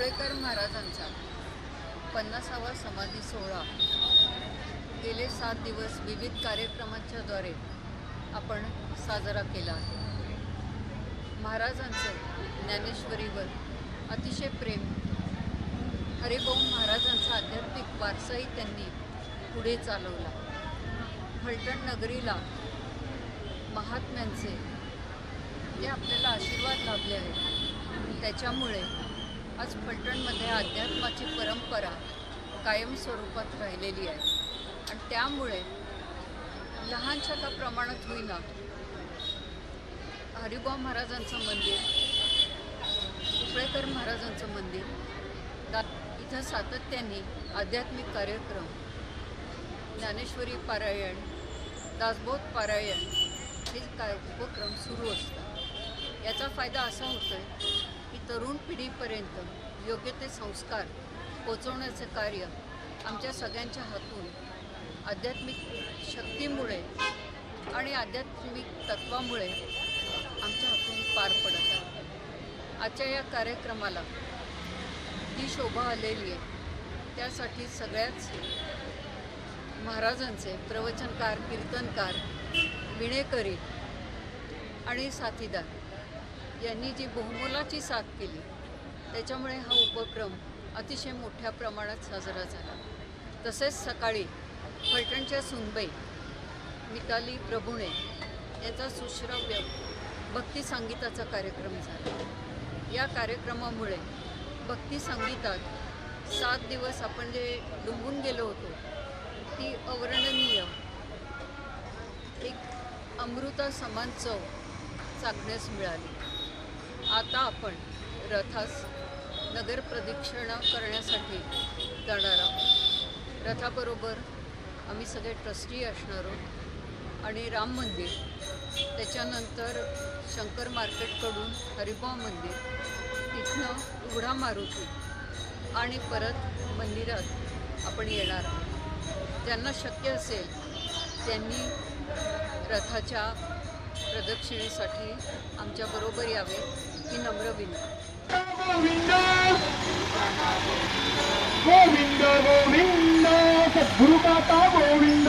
उपळेकर महाराजांचा पन्नासावा समाधी सोहळा. गेले सात दिवस विविध कार्यक्रमांच्या द्वारे आपण साजरा केला आहे. महाराजांचं ज्ञानेश्वरीवर अतिशय प्रेम. हरिभाऊ महाराजांचा आध्यात्मिक वारसाही त्यांनी पुढे चालवला. फलटण नगरीला महात्म्यांचे जे आपल्याला आशीर्वाद लाभले आहेत. त्याच्यामुळे आज फलटणमध्ये अध्यात्माची परंपरा कायम स्वरूपात राहिलेली आहे. आणि त्यामुळे लहानशा का प्रमाणात होईना हरिभाऊ महाराजांचं मंदिर उपळेकर महाराजांचं मंदिर दा इथं सातत्याने आध्यात्मिक कार्यक्रम ज्ञानेश्वरी पारायण दासबोध पारायण हे काय उपक्रम सुरू असतात. याचा फायदा असा होतो आहे तरुण पिढीपर्यंत योग्य ते संस्कार पोचवण्याचे कार्य आमच्या सगळ्यांच्या हातून आध्यात्मिक शक्तीमुळे आणि आध्यात्मिक तत्वामुळे आमच्या हातून पार पडत आहे. आजच्या या कार्यक्रमाला जी शोभा आलेली आहे त्यासाठी सगळ्याच महाराजांचे प्रवचनकार कीर्तनकार विणेकरी आणि साथीदार यांनी जी बहुमोलाची साथ केली त्याच्यामुळे हा उपक्रम अतिशय मोठ्या प्रमाणात साजरा झाला. तसेच सकाळी फलटणच्या सुनबाई मिताली प्रभुणे यांचा सुश्राव्य भक्ती संगीताचा कार्यक्रम झाला. या कार्यक्रमामुळे भक्ती संगीतात सात दिवस आपण जे डुंबून गेलो होतो ती अवर्णनीय एक अमृता समान चव चाखण्यास मिळाली. आता आपण रथास नगर प्रदक्षिणा करण्यासाठी जाणार आहोत. रथाबरोबर आम्ही सगळे ट्रस्टी असणार आहोत आणि राम मंदिर त्याच्यानंतर शंकर मार्केटकडून हरिभाव मंदिर तिथनं उघडा मारुती आणि परत मंदिरात आपण येणार आहोत. ज्यांना शक्य असेल त्यांनी रथाच्या प्रदक्षिणेसाठी आमच्याबरोबर यावे. ही नम्र विनंती. गोविंद! गोविंद गोविंद! सद्गुरु माता गोविंद!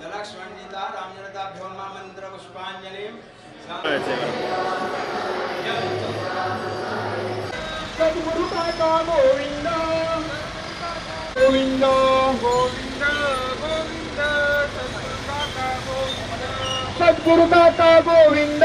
सलक्ष्मणजिता रामजनताभ्यो मन्त्र पुष्पाञ्जलिं सद्गुरु काका गोविंद गोविंद गोविंद गोविंद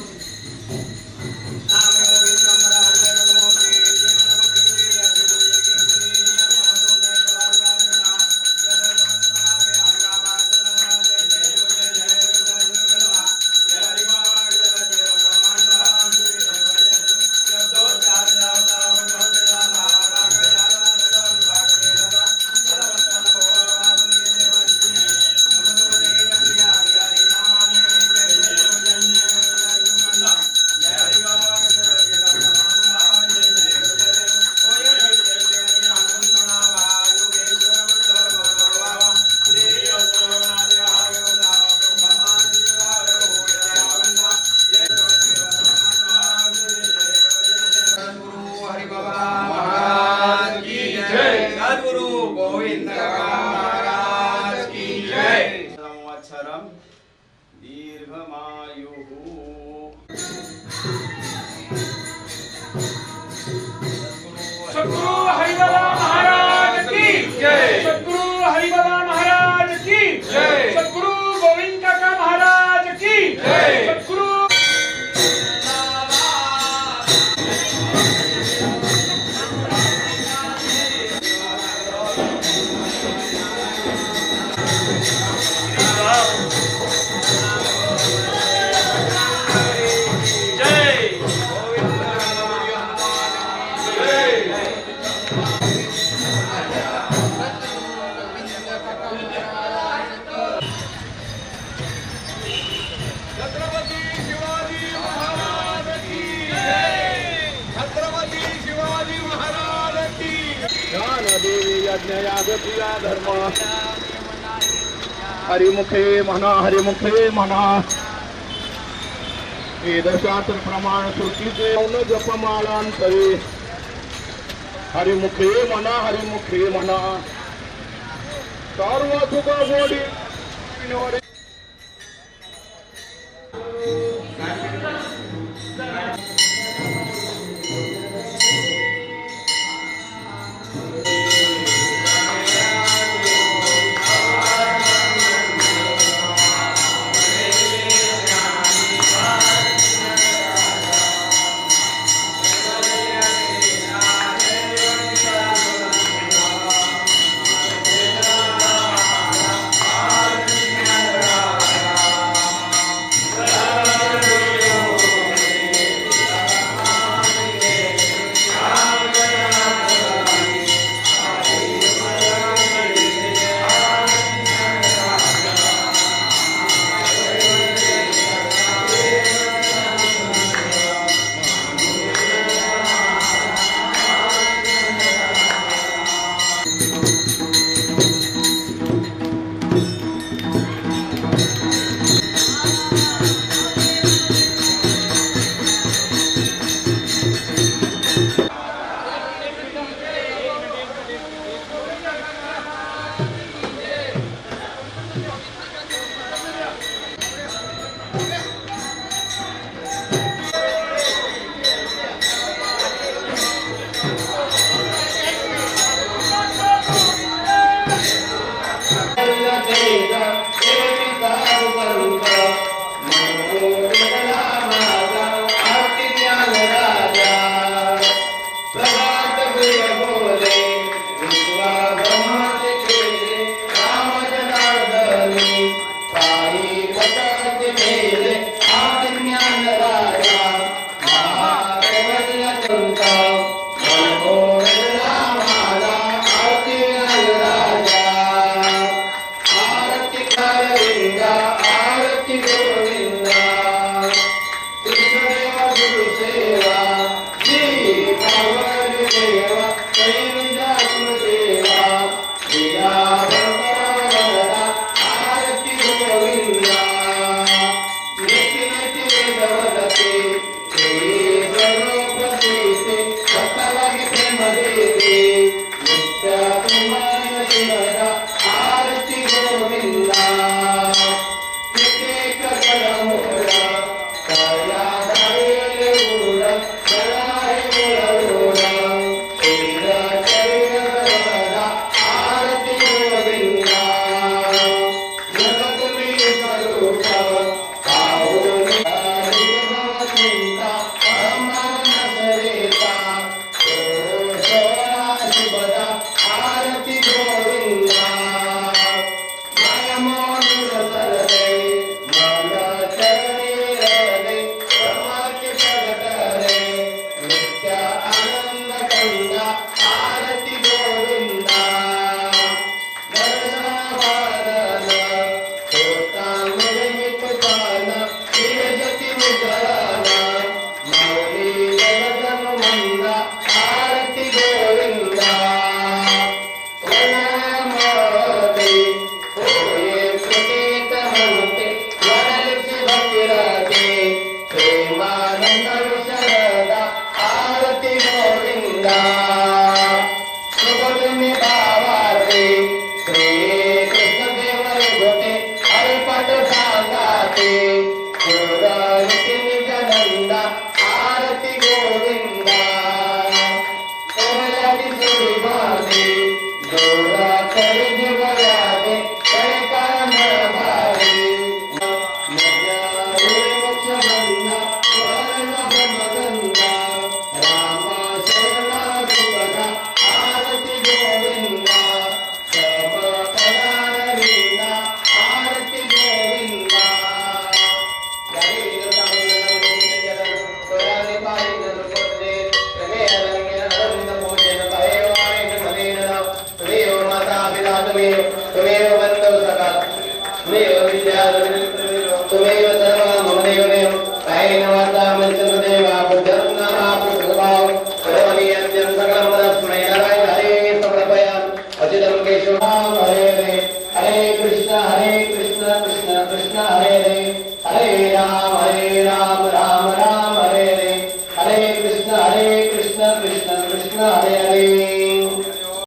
यज्ञ धर्म। हरिमुखे म्हणा हरिमुखे म्हणा वेदशास्त्र प्रमाण श्रुतीचे मौन जपमालांतरे। हरिमुखे म्हणा हरिमुखे म्हणा सर्व सुख गोडी Amen.